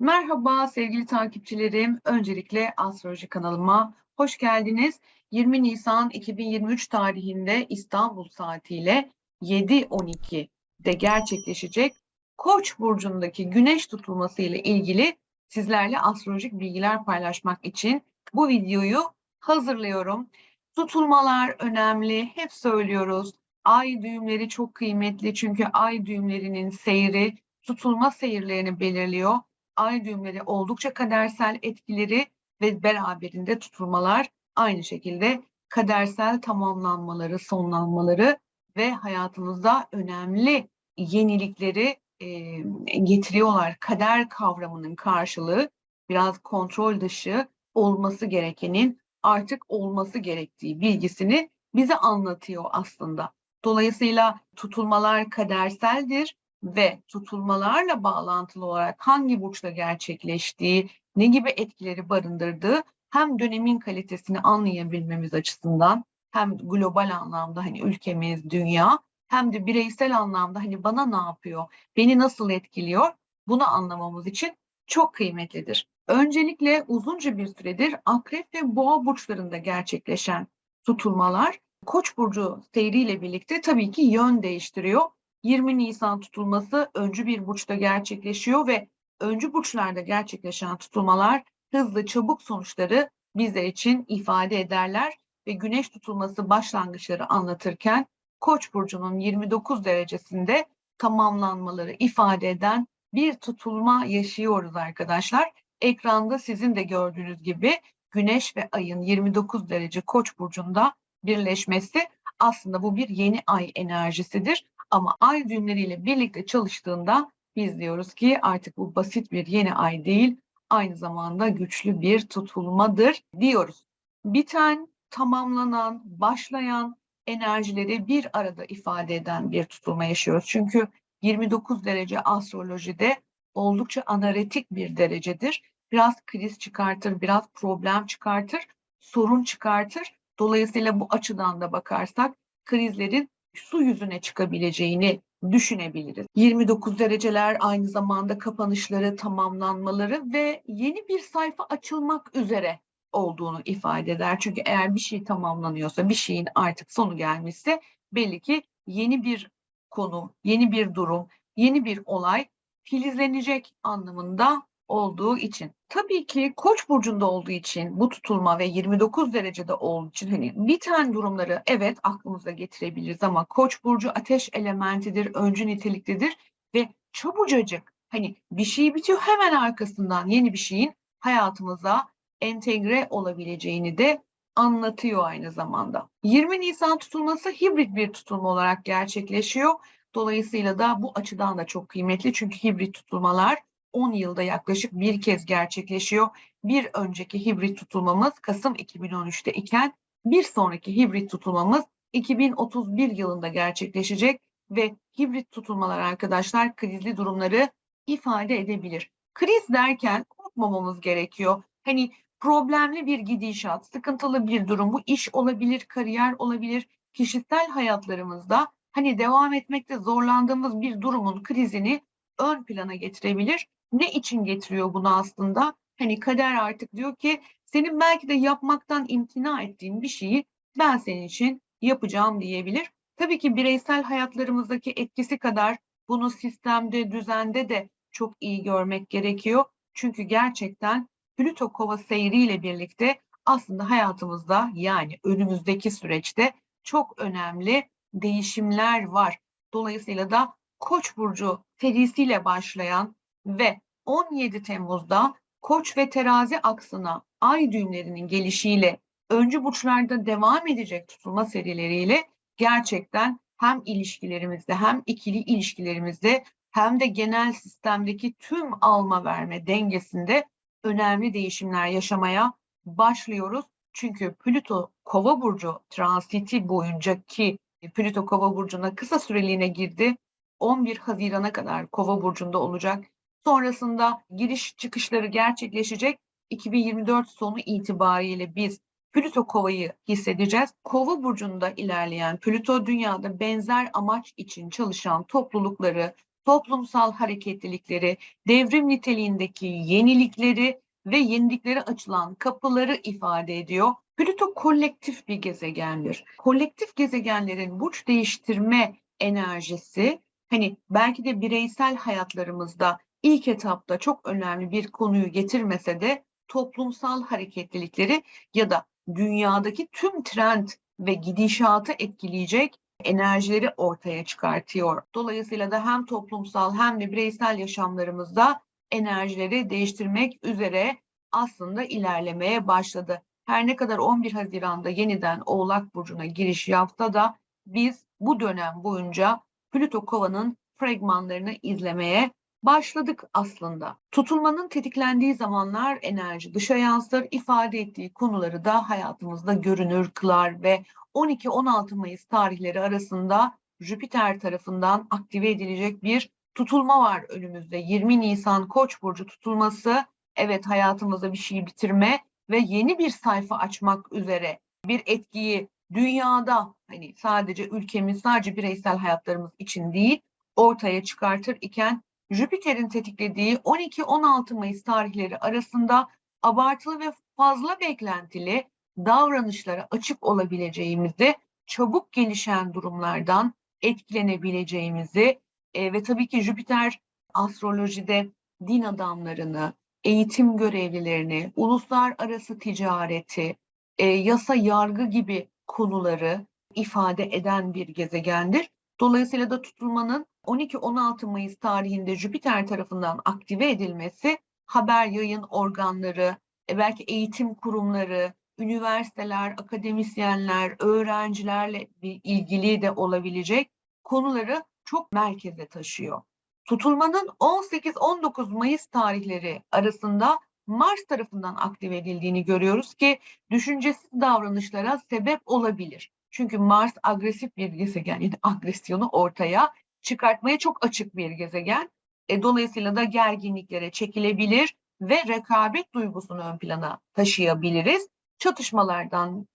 Merhaba sevgili takipçilerim. Öncelikle Astroloji kanalıma hoş geldiniz. 20 Nisan 2023 tarihinde İstanbul saatiyle 7.12'de gerçekleşecek Koç burcundaki güneş tutulması ile ilgili sizlerle astrolojik bilgiler paylaşmak için bu videoyu hazırlıyorum. Tutulmalar önemli, hep söylüyoruz. Ay düğümleri çok kıymetli çünkü ay düğümlerinin seyri tutulma seyirlerini belirliyor ay düğümleri oldukça kadersel etkileri ve beraberinde tutulmalar aynı şekilde kadersel tamamlanmaları, sonlanmaları ve hayatımızda önemli yenilikleri e, getiriyorlar. Kader kavramının karşılığı biraz kontrol dışı olması gerekenin artık olması gerektiği bilgisini bize anlatıyor aslında. Dolayısıyla tutulmalar kaderseldir ve tutulmalarla bağlantılı olarak hangi burçta gerçekleştiği, ne gibi etkileri barındırdığı hem dönemin kalitesini anlayabilmemiz açısından hem global anlamda hani ülkemiz, dünya hem de bireysel anlamda hani bana ne yapıyor, beni nasıl etkiliyor bunu anlamamız için çok kıymetlidir. Öncelikle uzunca bir süredir akrep ve boğa burçlarında gerçekleşen tutulmalar Koç burcu seyriyle birlikte tabii ki yön değiştiriyor 20 Nisan tutulması öncü bir burçta gerçekleşiyor ve öncü burçlarda gerçekleşen tutulmalar hızlı çabuk sonuçları bizler için ifade ederler ve güneş tutulması başlangıçları anlatırken Koç burcunun 29 derecesinde tamamlanmaları ifade eden bir tutulma yaşıyoruz arkadaşlar. Ekranda sizin de gördüğünüz gibi Güneş ve Ay'ın 29 derece Koç burcunda birleşmesi aslında bu bir yeni ay enerjisidir. Ama ay düğümleriyle birlikte çalıştığında biz diyoruz ki artık bu basit bir yeni ay değil, aynı zamanda güçlü bir tutulmadır diyoruz. Biten, tamamlanan, başlayan enerjileri bir arada ifade eden bir tutulma yaşıyoruz. Çünkü 29 derece astrolojide oldukça anaretik bir derecedir. Biraz kriz çıkartır, biraz problem çıkartır, sorun çıkartır. Dolayısıyla bu açıdan da bakarsak krizlerin su yüzüne çıkabileceğini düşünebiliriz. 29 dereceler aynı zamanda kapanışları, tamamlanmaları ve yeni bir sayfa açılmak üzere olduğunu ifade eder. Çünkü eğer bir şey tamamlanıyorsa, bir şeyin artık sonu gelmişse belli ki yeni bir konu, yeni bir durum, yeni bir olay filizlenecek anlamında olduğu için. Tabii ki Koç burcunda olduğu için bu tutulma ve 29 derecede olduğu için hani biten durumları evet aklımıza getirebiliriz ama Koç burcu ateş elementidir, öncü niteliklidir ve çabucacık hani bir şey bitiyor hemen arkasından yeni bir şeyin hayatımıza entegre olabileceğini de anlatıyor aynı zamanda. 20 Nisan tutulması hibrit bir tutulma olarak gerçekleşiyor. Dolayısıyla da bu açıdan da çok kıymetli çünkü hibrit tutulmalar 10 yılda yaklaşık bir kez gerçekleşiyor. Bir önceki hibrit tutulmamız Kasım 2013'te iken bir sonraki hibrit tutulmamız 2031 yılında gerçekleşecek ve hibrit tutulmalar arkadaşlar krizli durumları ifade edebilir. Kriz derken korkmamamız gerekiyor. Hani problemli bir gidişat, sıkıntılı bir durum, bu iş olabilir, kariyer olabilir, kişisel hayatlarımızda hani devam etmekte zorlandığımız bir durumun krizini ön plana getirebilir ne için getiriyor bunu aslında? Hani kader artık diyor ki senin belki de yapmaktan imtina ettiğin bir şeyi ben senin için yapacağım diyebilir. Tabii ki bireysel hayatlarımızdaki etkisi kadar bunu sistemde, düzende de çok iyi görmek gerekiyor. Çünkü gerçekten Plüto kova seyriyle birlikte aslında hayatımızda yani önümüzdeki süreçte çok önemli değişimler var. Dolayısıyla da Koç burcu serisiyle başlayan ve 17 Temmuz'da Koç ve Terazi aksına ay düğümlerinin gelişiyle öncü burçlarda devam edecek tutulma serileriyle gerçekten hem ilişkilerimizde hem ikili ilişkilerimizde hem de genel sistemdeki tüm alma verme dengesinde önemli değişimler yaşamaya başlıyoruz. Çünkü Plüto Kova burcu transiti boyunca ki Plüto Kova burcuna kısa süreliğine girdi. 11 Haziran'a kadar Kova burcunda olacak. Sonrasında giriş çıkışları gerçekleşecek. 2024 sonu itibariyle biz Plüto kovayı hissedeceğiz. Kova burcunda ilerleyen Plüto dünyada benzer amaç için çalışan toplulukları, toplumsal hareketlilikleri, devrim niteliğindeki yenilikleri ve yeniliklere açılan kapıları ifade ediyor. Plüto kolektif bir gezegendir. Kolektif gezegenlerin burç değiştirme enerjisi hani belki de bireysel hayatlarımızda ilk etapta çok önemli bir konuyu getirmese de toplumsal hareketlilikleri ya da dünyadaki tüm trend ve gidişatı etkileyecek enerjileri ortaya çıkartıyor. Dolayısıyla da hem toplumsal hem de bireysel yaşamlarımızda enerjileri değiştirmek üzere aslında ilerlemeye başladı. Her ne kadar 11 Haziran'da yeniden Oğlak Burcu'na giriş yapsa da biz bu dönem boyunca Plüto Kova'nın fragmanlarını izlemeye başladık aslında. Tutulmanın tetiklendiği zamanlar enerji dışa yansır, ifade ettiği konuları da hayatımızda görünür kılar ve 12-16 Mayıs tarihleri arasında Jüpiter tarafından aktive edilecek bir tutulma var önümüzde. 20 Nisan Koç burcu tutulması evet hayatımızda bir şeyi bitirme ve yeni bir sayfa açmak üzere bir etkiyi dünyada hani sadece ülkemiz sadece bireysel hayatlarımız için değil ortaya çıkartır iken Jüpiter'in tetiklediği 12-16 Mayıs tarihleri arasında abartılı ve fazla beklentili davranışlara açık olabileceğimizi, çabuk gelişen durumlardan etkilenebileceğimizi e, ve tabii ki Jüpiter astrolojide din adamlarını, eğitim görevlilerini, uluslararası ticareti, e, yasa yargı gibi konuları ifade eden bir gezegendir. Dolayısıyla da tutulmanın 12-16 Mayıs tarihinde Jüpiter tarafından aktive edilmesi haber yayın organları, e, belki eğitim kurumları, üniversiteler, akademisyenler, öğrencilerle ilgili de olabilecek konuları çok merkeze taşıyor. Tutulmanın 18-19 Mayıs tarihleri arasında Mars tarafından aktive edildiğini görüyoruz ki düşüncesiz davranışlara sebep olabilir. Çünkü Mars agresif bir gezegen, yani agresyonu ortaya çıkartmaya çok açık bir gezegen. E, dolayısıyla da gerginliklere çekilebilir ve rekabet duygusunu ön plana taşıyabiliriz. Çatışmalardan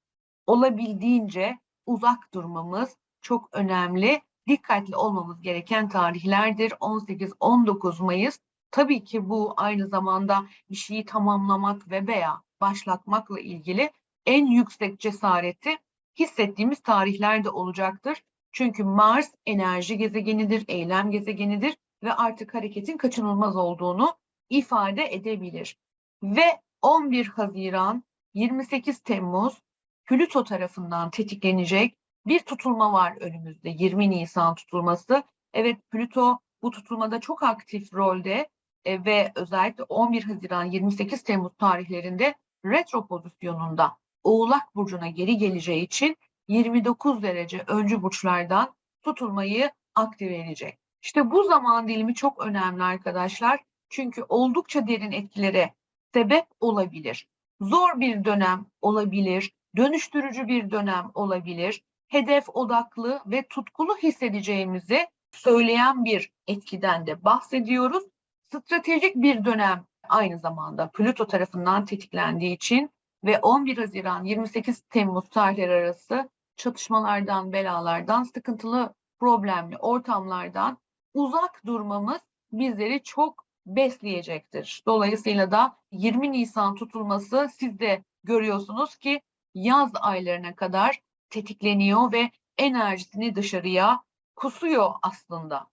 olabildiğince uzak durmamız çok önemli. Dikkatli olmamız gereken tarihlerdir. 18-19 Mayıs tabii ki bu aynı zamanda bir şeyi tamamlamak ve veya başlatmakla ilgili en yüksek cesareti hissettiğimiz tarihler de olacaktır. Çünkü Mars enerji gezegenidir, eylem gezegenidir ve artık hareketin kaçınılmaz olduğunu ifade edebilir. Ve 11 Haziran 28 Temmuz Plüto tarafından tetiklenecek bir tutulma var önümüzde. 20 Nisan tutulması. Evet Plüto bu tutulmada çok aktif rolde e, ve özellikle 11 Haziran 28 Temmuz tarihlerinde retro pozisyonunda Oğlak Burcu'na geri geleceği için 29 derece öncü burçlardan tutulmayı aktive edecek. İşte bu zaman dilimi çok önemli arkadaşlar. Çünkü oldukça derin etkilere sebep olabilir. Zor bir dönem olabilir, dönüştürücü bir dönem olabilir. Hedef odaklı ve tutkulu hissedeceğimizi söyleyen bir etkiden de bahsediyoruz. Stratejik bir dönem aynı zamanda Plüto tarafından tetiklendiği için ve 11 Haziran 28 Temmuz tarihleri arası çatışmalardan, belalardan, sıkıntılı, problemli ortamlardan uzak durmamız bizleri çok besleyecektir. Dolayısıyla da 20 Nisan tutulması siz de görüyorsunuz ki yaz aylarına kadar tetikleniyor ve enerjisini dışarıya kusuyor aslında.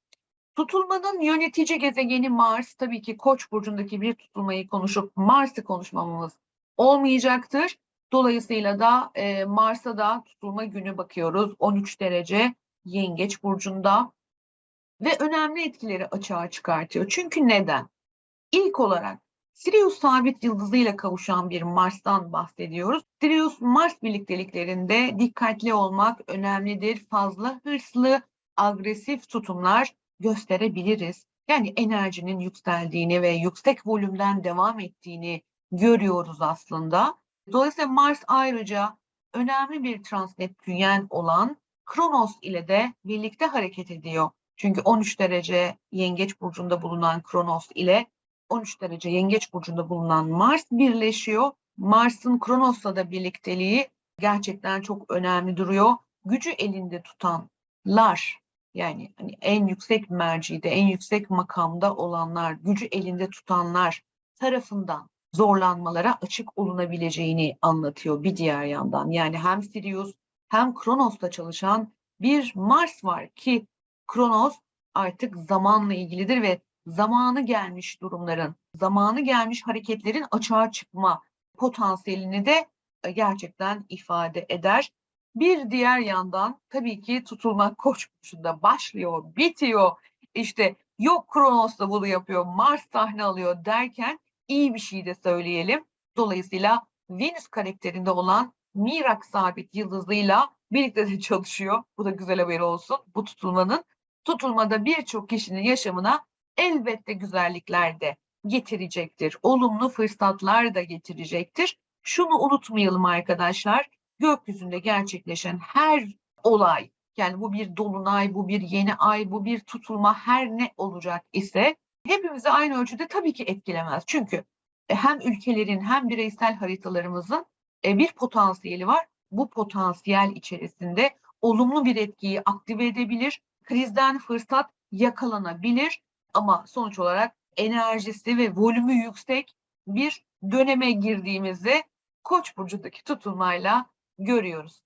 Tutulmanın yönetici gezegeni Mars tabii ki Koç burcundaki bir tutulmayı konuşup Mars'ı konuşmamamız olmayacaktır. Dolayısıyla da e, Mars'a da tutulma günü bakıyoruz. 13 derece Yengeç burcunda ve önemli etkileri açığa çıkartıyor. Çünkü neden? İlk olarak Sirius sabit yıldızıyla kavuşan bir Mars'tan bahsediyoruz. Sirius Mars birlikteliklerinde dikkatli olmak önemlidir. Fazla hırslı, agresif tutumlar gösterebiliriz. Yani enerjinin yükseldiğini ve yüksek volümden devam ettiğini görüyoruz aslında. Dolayısıyla Mars ayrıca önemli bir transneptünyen olan Kronos ile de birlikte hareket ediyor. Çünkü 13 derece Yengeç burcunda bulunan Kronos ile 13 derece Yengeç burcunda bulunan Mars birleşiyor. Mars'ın Kronos'la da birlikteliği gerçekten çok önemli duruyor. Gücü elinde tutanlar yani hani en yüksek mercide, en yüksek makamda olanlar, gücü elinde tutanlar tarafından zorlanmalara açık olunabileceğini anlatıyor bir diğer yandan. Yani hem Sirius hem Kronos'ta çalışan bir Mars var ki Kronos artık zamanla ilgilidir ve zamanı gelmiş durumların, zamanı gelmiş hareketlerin açığa çıkma potansiyelini de e, gerçekten ifade eder. Bir diğer yandan tabii ki tutulma koç burcunda başlıyor, bitiyor. İşte yok Kronos da bunu yapıyor, Mars sahne alıyor derken iyi bir şey de söyleyelim. Dolayısıyla Venüs karakterinde olan Mirak sabit yıldızıyla birlikte de çalışıyor. Bu da güzel haber olsun bu tutulmanın. Tutulmada birçok kişinin yaşamına elbette güzellikler de getirecektir. Olumlu fırsatlar da getirecektir. Şunu unutmayalım arkadaşlar. Gökyüzünde gerçekleşen her olay, yani bu bir dolunay, bu bir yeni ay, bu bir tutulma her ne olacak ise hepimizi aynı ölçüde tabii ki etkilemez. Çünkü e, hem ülkelerin hem bireysel haritalarımızın e, bir potansiyeli var. Bu potansiyel içerisinde olumlu bir etkiyi aktive edebilir, krizden fırsat yakalanabilir ama sonuç olarak enerjisi ve volümü yüksek bir döneme girdiğimizi Koç burcundaki tutulmayla görüyoruz.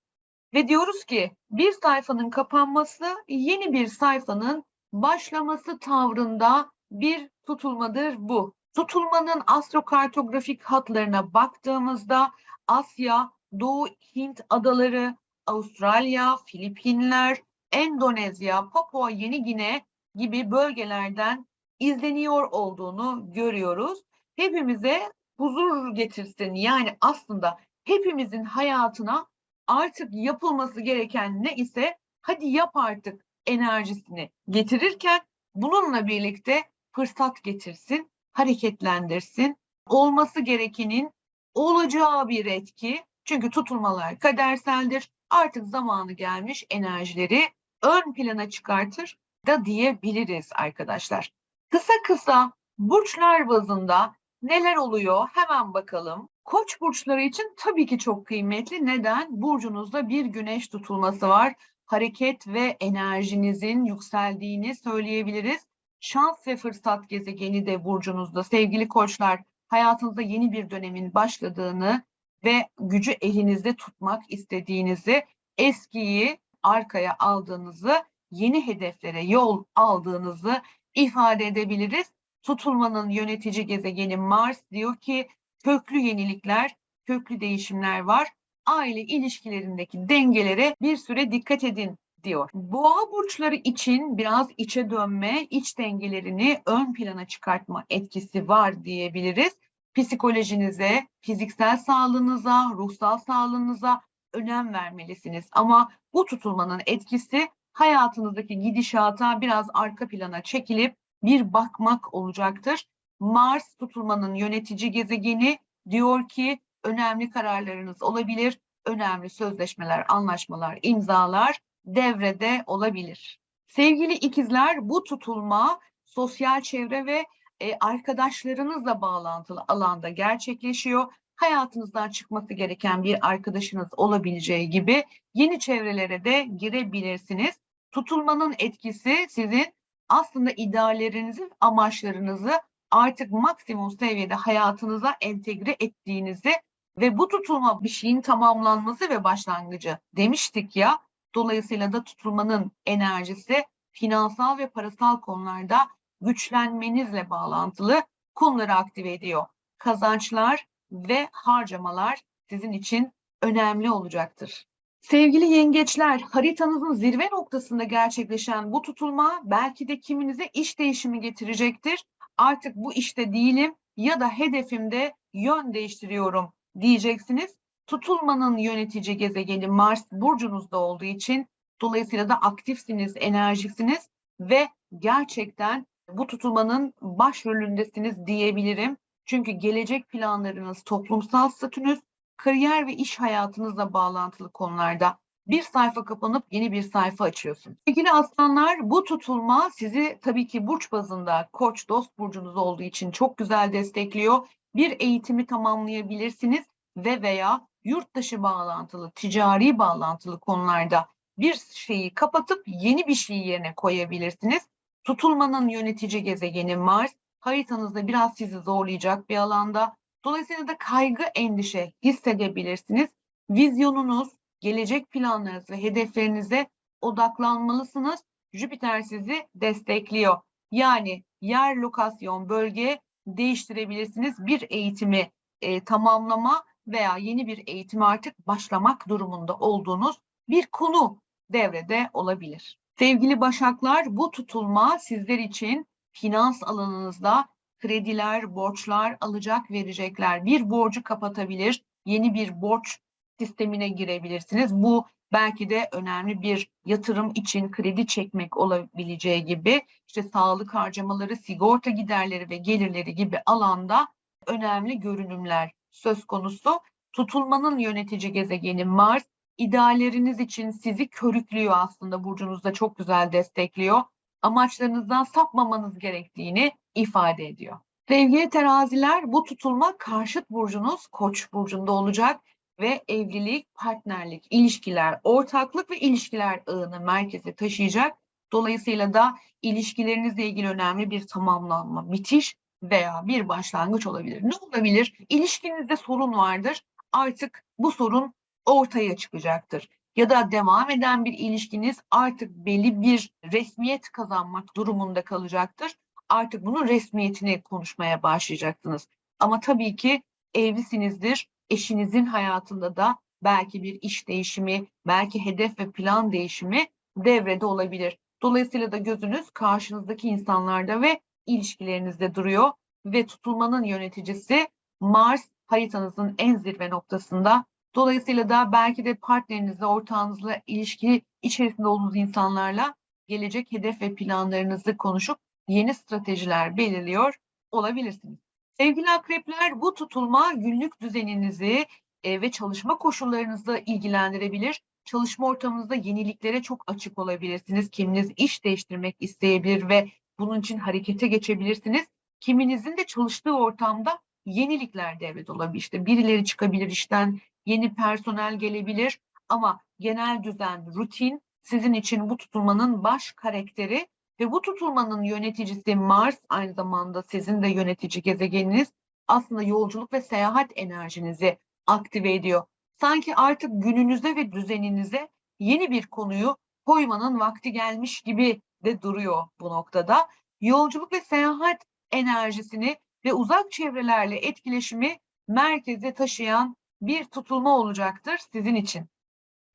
Ve diyoruz ki bir sayfanın kapanması yeni bir sayfanın başlaması tavrında bir tutulmadır bu. Tutulmanın astrokartografik hatlarına baktığımızda Asya, Doğu Hint adaları, Avustralya, Filipinler, Endonezya, Papua Yeni Gine gibi bölgelerden izleniyor olduğunu görüyoruz. Hepimize huzur getirsin. Yani aslında hepimizin hayatına artık yapılması gereken ne ise hadi yap artık enerjisini getirirken bununla birlikte fırsat getirsin, hareketlendirsin. Olması gerekenin olacağı bir etki. Çünkü tutulmalar kaderseldir. Artık zamanı gelmiş enerjileri ön plana çıkartır da diyebiliriz arkadaşlar. Kısa kısa burçlar bazında neler oluyor hemen bakalım. Koç burçları için tabii ki çok kıymetli. Neden? Burcunuzda bir güneş tutulması var. Hareket ve enerjinizin yükseldiğini söyleyebiliriz. Şans ve fırsat gezegeni de burcunuzda. Sevgili koçlar, hayatınızda yeni bir dönemin başladığını ve gücü elinizde tutmak istediğinizi, eskiyi arkaya aldığınızı, yeni hedeflere yol aldığınızı ifade edebiliriz. Tutulmanın yönetici gezegeni Mars diyor ki köklü yenilikler, köklü değişimler var. Aile ilişkilerindeki dengelere bir süre dikkat edin diyor. Boğa burçları için biraz içe dönme, iç dengelerini ön plana çıkartma etkisi var diyebiliriz. Psikolojinize, fiziksel sağlığınıza, ruhsal sağlığınıza önem vermelisiniz. Ama bu tutulmanın etkisi hayatınızdaki gidişata biraz arka plana çekilip bir bakmak olacaktır. Mars tutulmanın yönetici gezegeni diyor ki önemli kararlarınız olabilir, önemli sözleşmeler, anlaşmalar, imzalar devrede olabilir. Sevgili ikizler bu tutulma sosyal çevre ve e, arkadaşlarınızla bağlantılı alanda gerçekleşiyor. Hayatınızdan çıkması gereken bir arkadaşınız olabileceği gibi yeni çevrelere de girebilirsiniz. Tutulmanın etkisi sizin aslında ideallerinizi, amaçlarınızı artık maksimum seviyede hayatınıza entegre ettiğinizi ve bu tutulma bir şeyin tamamlanması ve başlangıcı demiştik ya. Dolayısıyla da tutulmanın enerjisi finansal ve parasal konularda güçlenmenizle bağlantılı konuları aktive ediyor. Kazançlar ve harcamalar sizin için önemli olacaktır. Sevgili yengeçler, haritanızın zirve noktasında gerçekleşen bu tutulma belki de kiminize iş değişimi getirecektir. Artık bu işte değilim ya da hedefimde yön değiştiriyorum diyeceksiniz. Tutulmanın yönetici gezegeni Mars burcunuzda olduğu için dolayısıyla da aktifsiniz, enerjiksiniz ve gerçekten bu tutulmanın başrolündesiniz diyebilirim. Çünkü gelecek planlarınız, toplumsal statünüz kariyer ve iş hayatınızla bağlantılı konularda bir sayfa kapanıp yeni bir sayfa açıyorsun. Sevgili aslanlar bu tutulma sizi tabii ki burç bazında koç dost burcunuz olduğu için çok güzel destekliyor. Bir eğitimi tamamlayabilirsiniz ve veya yurt dışı bağlantılı, ticari bağlantılı konularda bir şeyi kapatıp yeni bir şeyi yerine koyabilirsiniz. Tutulmanın yönetici gezegeni Mars haritanızda biraz sizi zorlayacak bir alanda. Dolayısıyla da kaygı, endişe hissedebilirsiniz. Vizyonunuz, gelecek planlarınız ve hedeflerinize odaklanmalısınız. Jüpiter sizi destekliyor. Yani yer, lokasyon, bölge değiştirebilirsiniz. Bir eğitimi e, tamamlama veya yeni bir eğitime artık başlamak durumunda olduğunuz bir konu devrede olabilir. Sevgili Başaklar, bu tutulma sizler için finans alanınızda krediler, borçlar, alacak verecekler, bir borcu kapatabilir, yeni bir borç sistemine girebilirsiniz. Bu belki de önemli bir yatırım için kredi çekmek olabileceği gibi işte sağlık harcamaları, sigorta giderleri ve gelirleri gibi alanda önemli görünümler söz konusu. Tutulmanın yönetici gezegeni Mars idealleriniz için sizi körüklüyor aslında burcunuzda çok güzel destekliyor. Amaçlarınızdan sapmamanız gerektiğini ifade ediyor. Sevgili teraziler bu tutulma karşıt burcunuz koç burcunda olacak ve evlilik, partnerlik, ilişkiler, ortaklık ve ilişkiler ağını merkeze taşıyacak. Dolayısıyla da ilişkilerinizle ilgili önemli bir tamamlanma, bitiş veya bir başlangıç olabilir. Ne olabilir? İlişkinizde sorun vardır. Artık bu sorun ortaya çıkacaktır. Ya da devam eden bir ilişkiniz artık belli bir resmiyet kazanmak durumunda kalacaktır. Artık bunun resmiyetini konuşmaya başlayacaksınız. Ama tabii ki evlisinizdir. Eşinizin hayatında da belki bir iş değişimi, belki hedef ve plan değişimi devrede olabilir. Dolayısıyla da gözünüz karşınızdaki insanlarda ve ilişkilerinizde duruyor ve tutulmanın yöneticisi Mars haritanızın en zirve noktasında. Dolayısıyla da belki de partnerinizle, ortağınızla ilişki içerisinde olduğunuz insanlarla gelecek hedef ve planlarınızı konuşup yeni stratejiler belirliyor olabilirsiniz. Sevgili akrepler bu tutulma günlük düzeninizi e, ve çalışma koşullarınızı ilgilendirebilir. Çalışma ortamınızda yeniliklere çok açık olabilirsiniz. Kiminiz iş değiştirmek isteyebilir ve bunun için harekete geçebilirsiniz. Kiminizin de çalıştığı ortamda yenilikler devrede olabilir. İşte birileri çıkabilir işten, yeni personel gelebilir ama genel düzen, rutin sizin için bu tutulmanın baş karakteri ve bu tutulmanın yöneticisi Mars aynı zamanda sizin de yönetici gezegeniniz aslında yolculuk ve seyahat enerjinizi aktive ediyor. Sanki artık gününüze ve düzeninize yeni bir konuyu koymanın vakti gelmiş gibi de duruyor bu noktada. Yolculuk ve seyahat enerjisini ve uzak çevrelerle etkileşimi merkeze taşıyan bir tutulma olacaktır sizin için.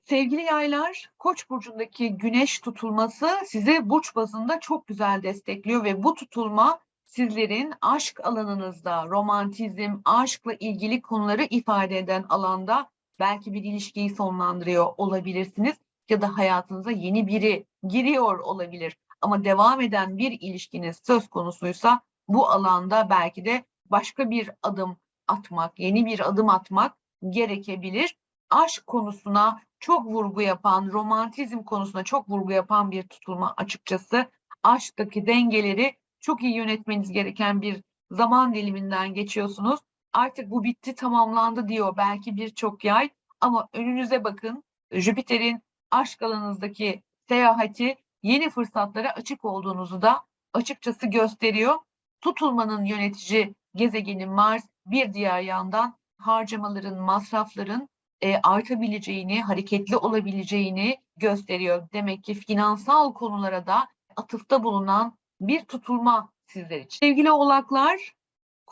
Sevgili yaylar, Koç burcundaki güneş tutulması sizi burç bazında çok güzel destekliyor ve bu tutulma sizlerin aşk alanınızda romantizm, aşkla ilgili konuları ifade eden alanda belki bir ilişkiyi sonlandırıyor olabilirsiniz ya da hayatınıza yeni biri giriyor olabilir. Ama devam eden bir ilişkiniz söz konusuysa bu alanda belki de başka bir adım atmak, yeni bir adım atmak gerekebilir. Aşk konusuna çok vurgu yapan, romantizm konusuna çok vurgu yapan bir tutulma açıkçası. Aşktaki dengeleri çok iyi yönetmeniz gereken bir zaman diliminden geçiyorsunuz. Artık bu bitti, tamamlandı diyor belki birçok yay ama önünüze bakın. Jüpiter'in aşk alanınızdaki seyahati yeni fırsatlara açık olduğunuzu da açıkçası gösteriyor. Tutulmanın yönetici gezegeni Mars bir diğer yandan harcamaların, masrafların e, artabileceğini, hareketli olabileceğini gösteriyor. Demek ki finansal konulara da atıfta bulunan bir tutulma sizler için. Sevgili oğlaklar,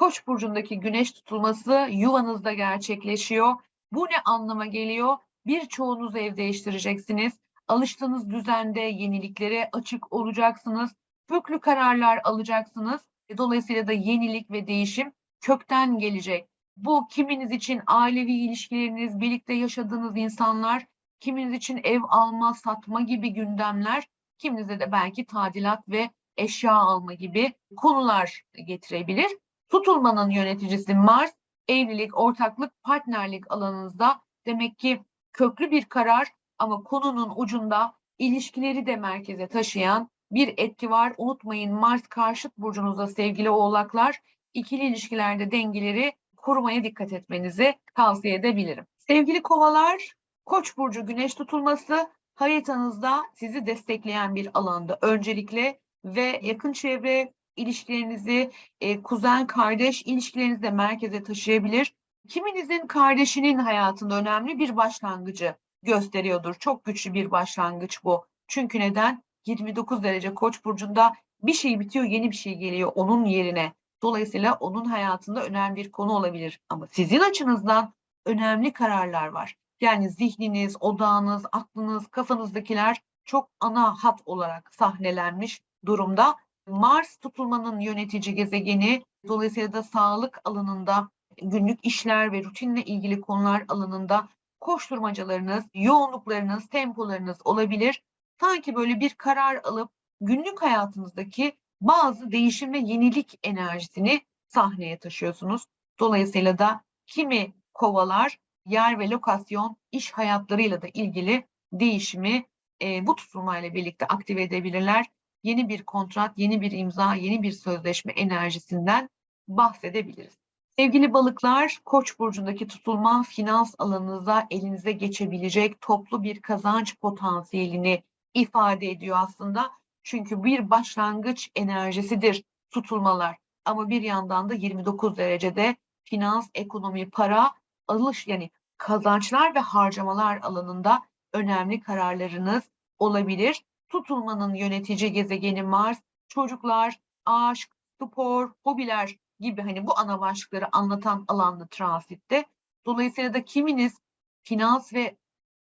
Koç burcundaki güneş tutulması yuvanızda gerçekleşiyor. Bu ne anlama geliyor? Birçoğunuz ev değiştireceksiniz. Alıştığınız düzende yeniliklere açık olacaksınız. Köklü kararlar alacaksınız. Dolayısıyla da yenilik ve değişim kökten gelecek. Bu kiminiz için ailevi ilişkileriniz, birlikte yaşadığınız insanlar, kiminiz için ev alma, satma gibi gündemler, kiminize de belki tadilat ve eşya alma gibi konular getirebilir. Tutulmanın yöneticisi Mars, evlilik, ortaklık, partnerlik alanınızda demek ki köklü bir karar ama konunun ucunda ilişkileri de merkeze taşıyan bir etki var. Unutmayın Mars karşıt burcunuzda sevgili oğlaklar ikili ilişkilerde dengeleri korumaya dikkat etmenizi tavsiye edebilirim. Sevgili kovalar, Koç burcu güneş tutulması haritanızda sizi destekleyen bir alanda öncelikle ve yakın çevre ilişkilerinizi, e, kuzen kardeş ilişkilerinizi de merkeze taşıyabilir. Kiminizin kardeşinin hayatında önemli bir başlangıcı gösteriyordur. Çok güçlü bir başlangıç bu. Çünkü neden? 29 derece Koç burcunda bir şey bitiyor, yeni bir şey geliyor onun yerine. Dolayısıyla onun hayatında önemli bir konu olabilir. Ama sizin açınızdan önemli kararlar var. Yani zihniniz, odağınız, aklınız, kafanızdakiler çok ana hat olarak sahnelenmiş durumda. Mars tutulmanın yönetici gezegeni, dolayısıyla da sağlık alanında, günlük işler ve rutinle ilgili konular alanında koşturmacalarınız, yoğunluklarınız, tempolarınız olabilir. Sanki böyle bir karar alıp günlük hayatınızdaki bazı değişim ve yenilik enerjisini sahneye taşıyorsunuz. Dolayısıyla da kimi kovalar yer ve lokasyon iş hayatlarıyla da ilgili değişimi e, bu tutulmayla birlikte aktive edebilirler. Yeni bir kontrat, yeni bir imza, yeni bir sözleşme enerjisinden bahsedebiliriz. Sevgili balıklar, Koç burcundaki tutulma finans alanınıza elinize geçebilecek toplu bir kazanç potansiyelini ifade ediyor aslında. Çünkü bir başlangıç enerjisidir tutulmalar. Ama bir yandan da 29 derecede finans, ekonomi, para, alış yani kazançlar ve harcamalar alanında önemli kararlarınız olabilir. Tutulmanın yönetici gezegeni Mars, çocuklar, aşk, spor, hobiler gibi hani bu ana başlıkları anlatan alanda transitte. Dolayısıyla da kiminiz finans ve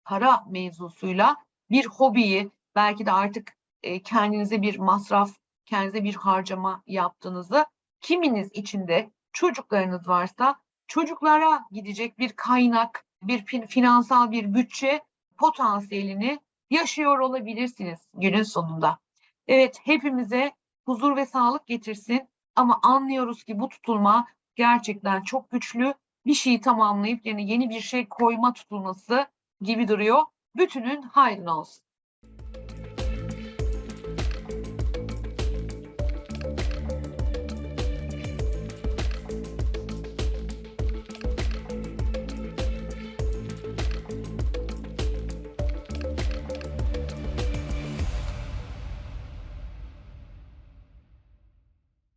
para mevzusuyla bir hobiyi belki de artık e, kendinize bir masraf, kendinize bir harcama yaptığınızı kiminiz içinde çocuklarınız varsa çocuklara gidecek bir kaynak, bir fin- finansal bir bütçe potansiyelini yaşıyor olabilirsiniz günün sonunda. Evet hepimize huzur ve sağlık getirsin ama anlıyoruz ki bu tutulma gerçekten çok güçlü. Bir şeyi tamamlayıp yani yeni bir şey koyma tutulması gibi duruyor. Bütünün hayrına olsun.